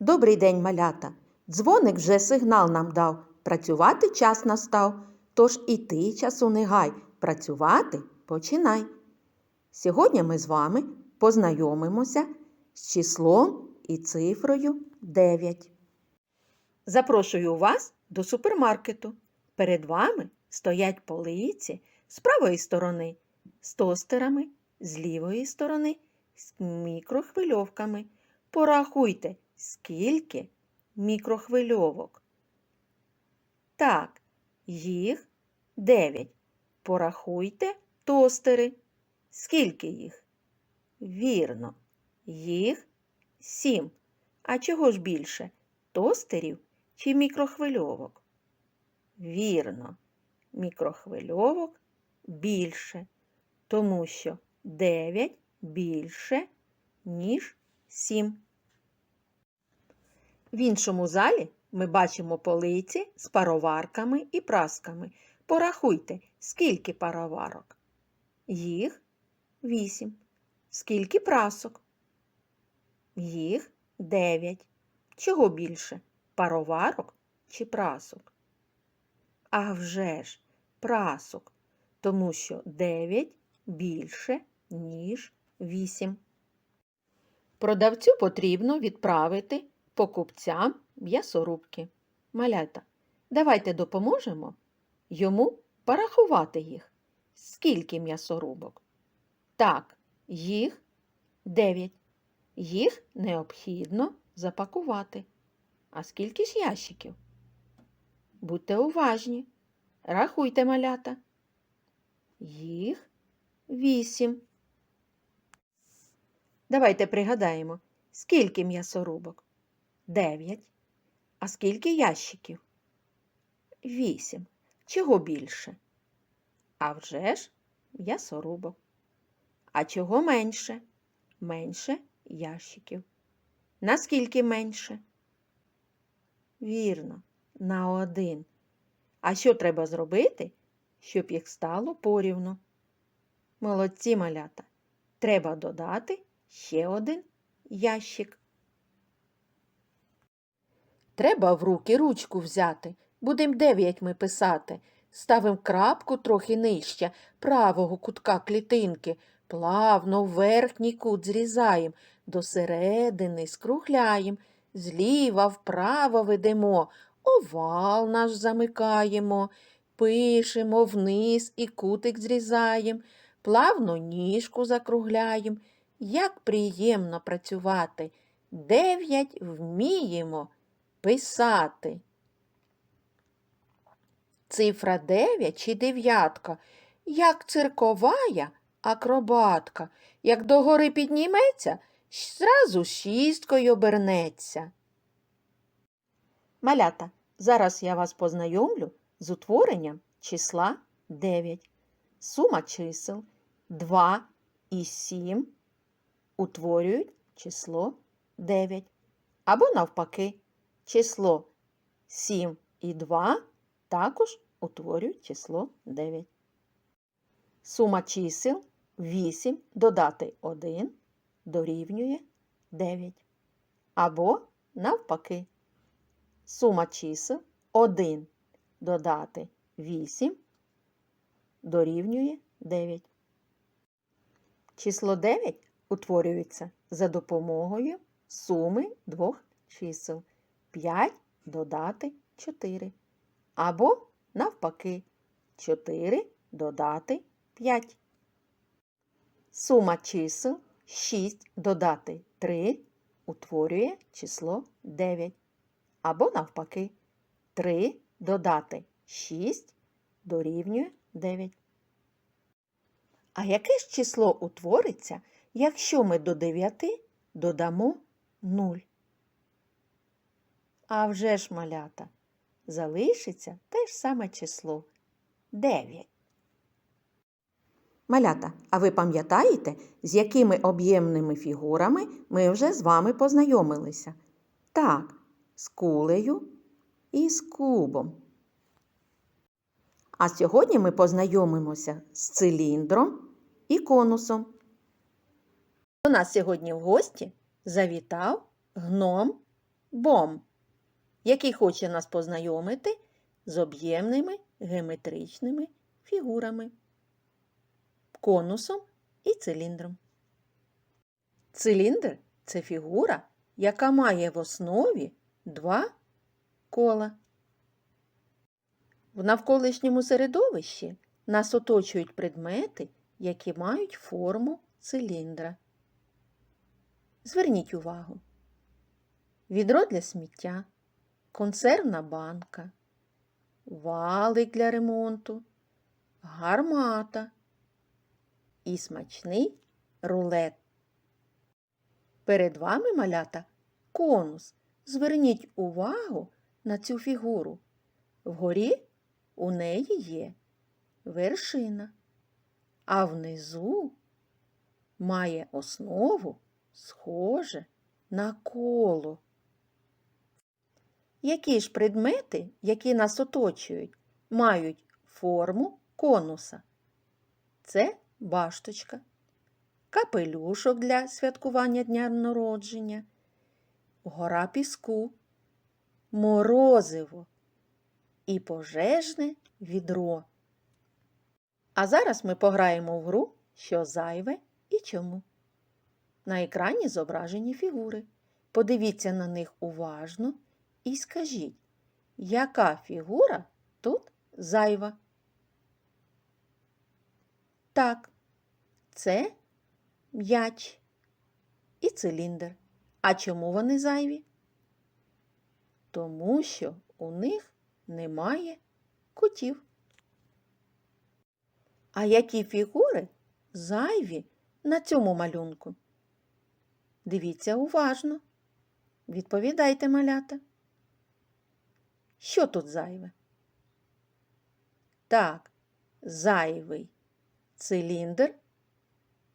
Добрий день, малята. Дзвоник вже сигнал нам дав. Працювати час настав. Тож і ти часу не гай. Працювати починай. Сьогодні ми з вами познайомимося з числом і цифрою 9. Запрошую вас до супермаркету. Перед вами стоять полиці з правої сторони з тостерами, з лівої сторони з мікрохвильовками. Порахуйте, скільки мікрохвильовок. Так, їх 9. Порахуйте тостери. Скільки їх? Вірно, їх 7. А чого ж більше? Тостерів чи мікрохвильовок? Вірно, мікрохвильовок більше, тому що 9 більше, ніж 7. В іншому залі ми бачимо полиці з пароварками і прасками. Порахуйте, скільки пароварок. Їх 8. Скільки прасок? Їх 9. Чого більше? Пароварок чи прасок? А вже ж, прасок, тому що 9 більше, ніж 8. Продавцю потрібно відправити покупцям м'ясорубки. Малята, давайте допоможемо йому порахувати їх. Скільки м'ясорубок? Так, їх 9. Їх необхідно запакувати. А скільки ж ящиків? Будьте уважні. Рахуйте малята. Їх 8. Давайте пригадаємо, скільки м'ясорубок? 9. А скільки ящиків? 8. Чого більше? А вже ж м'ясорубок. А чого менше? Менше ящиків. Наскільки менше? Вірно, на один. А що треба зробити, щоб їх стало порівну? Молодці малята. Треба додати ще один ящик. Треба в руки ручку взяти. Будем дев'ять ми писати. Ставим крапку трохи нижче правого кутка клітинки. Плавно верхній кут зрізаєм, до середини скругляєм, зліва вправо ведемо, овал наш замикаємо, пишемо вниз і кутик зрізаєм, плавно ніжку закругляєм. Як приємно працювати. Дев'ять вміємо писати. Цифра 9 чи дев'ятка, як цирковая акробатка, як догори підніметься, зразу шісткою обернеться. Малята, зараз я вас познайомлю з утворенням числа 9. Сума чисел 2 і 7 утворюють число 9. Або навпаки, число 7 і 2 також утворюють число 9. Сума чисел 8 додати 1 дорівнює 9. Або навпаки. Сума чисел 1 додати 8 дорівнює 9. Число 9 утворюється за допомогою суми двох чисел 5 додати 4. Або навпаки 4 додати 5. Сума чисел 6 додати 3 утворює число 9. Або навпаки 3 додати 6 дорівнює 9. А яке ж число утвориться, якщо ми до 9 додамо 0? А вже ж малята, залишиться те ж саме число 9. Малята, а ви пам'ятаєте, з якими об'ємними фігурами ми вже з вами познайомилися? Так, з кулею і з кубом. А сьогодні ми познайомимося з циліндром і конусом. До нас сьогодні в гості завітав гном Бом, який хоче нас познайомити з об'ємними геометричними фігурами, конусом і циліндром. Циліндр це фігура, яка має в основі два кола. В навколишньому середовищі нас оточують предмети, які мають форму циліндра. Зверніть увагу. Відро для сміття, консервна банка, валик для ремонту, гармата і смачний рулет. Перед вами малята конус. Зверніть увагу на цю фігуру. Вгорі у неї є вершина, а внизу має основу схоже на коло. Які ж предмети, які нас оточують, мають форму конуса? Це башточка, капелюшок для святкування дня народження, гора піску, морозиво і пожежне відро. А зараз ми пограємо в гру, що зайве і чому. На екрані зображені фігури. Подивіться на них уважно і скажіть, яка фігура тут зайва? Так, це м'яч і циліндр. А чому вони зайві? Тому що у них немає кутів. А які фігури зайві на цьому малюнку? Дивіться уважно. Відповідайте, малята. Що тут зайве? Так, зайвий циліндр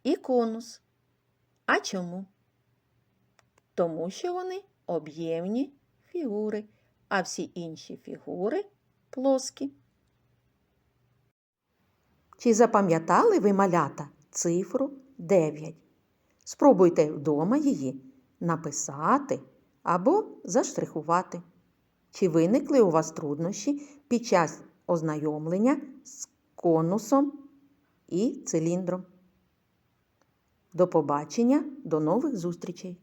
і конус. А чому? Тому що вони об'ємні фігури, а всі інші фігури плоскі. Чи запам'ятали ви малята цифру 9? Спробуйте вдома її написати або заштрихувати. Чи виникли у вас труднощі під час ознайомлення з конусом і циліндром? До побачення, до нових зустрічей!